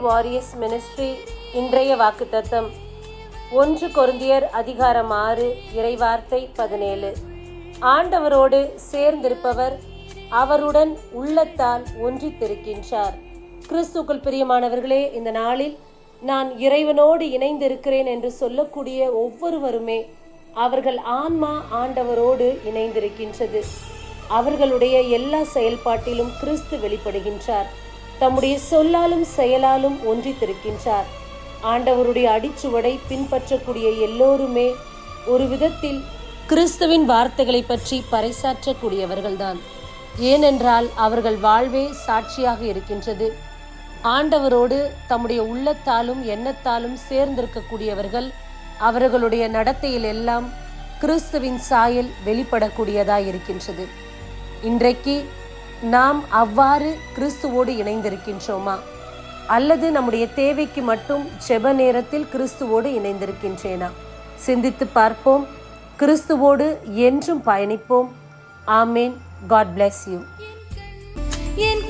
Warriors ministry இன்றைய வாக்குத்தத்தம். ஒன்று கொருந்தியர் அதிகாரம் ஆறு இறைவார்த்தை பதினேழு. ஆண்டவரோடு சேர்ந்திருப்பவர் அவருடன் உள்ளத்தால் ஒன்றித்திருக்கின்றார். கிறிஸ்துக்குள் பிரியமானவர்களே இந்த நாளில் நான் இறைவனோடு இணைந்திருக்கிறேன் என்று சொல்லக்கூடிய ஒவ்வொருவருமே அவர்கள் ஆன்மா ஆண்டவரோடு இணைந்திருக்கின்றது. அவர்களுடைய எல்லா செயல்பாட்டிலும் கிறிஸ்து வெளிப்படுகின்றார். தம்முடைய சொல்லாலும் செயலாலும் ஒன்றித்திருக்கின்றார். ஆண்டவருடைய அடிச்சுவடை பின்பற்றக்கூடிய எல்லோருமே ஒரு விதத்தில் கிறிஸ்துவின் வார்த்தைகளை பற்றி பறைசாற்றக்கூடியவர்கள்தான். ஏனென்றால் அவர்கள் வாழ்வே சாட்சியாக இருக்கின்றது. ஆண்டவரோடு தம்முடைய உள்ளத்தாலும் எண்ணத்தாலும் சேர்ந்திருக்கக்கூடியவர்கள் அவர்களுடைய நடத்தையில் எல்லாம் கிறிஸ்துவின் சாயல் வெளிப்படக்கூடியதாய் இருக்கின்றது இன்றைக்கு நாம் அவ்வாறு கிறிஸ்துவோடு இணைந்திருக்கின்றோமா? அல்லது நம்முடைய தேவைக்கு மட்டும் ஜெப நேரத்தில் கிறிஸ்துவோடு இணைந்திருக்கின்றேனா? சிந்தித்து பார்ப்போம். கிறிஸ்துவோடு என்றும் பயணிப்போம். ஆமேன். God bless you N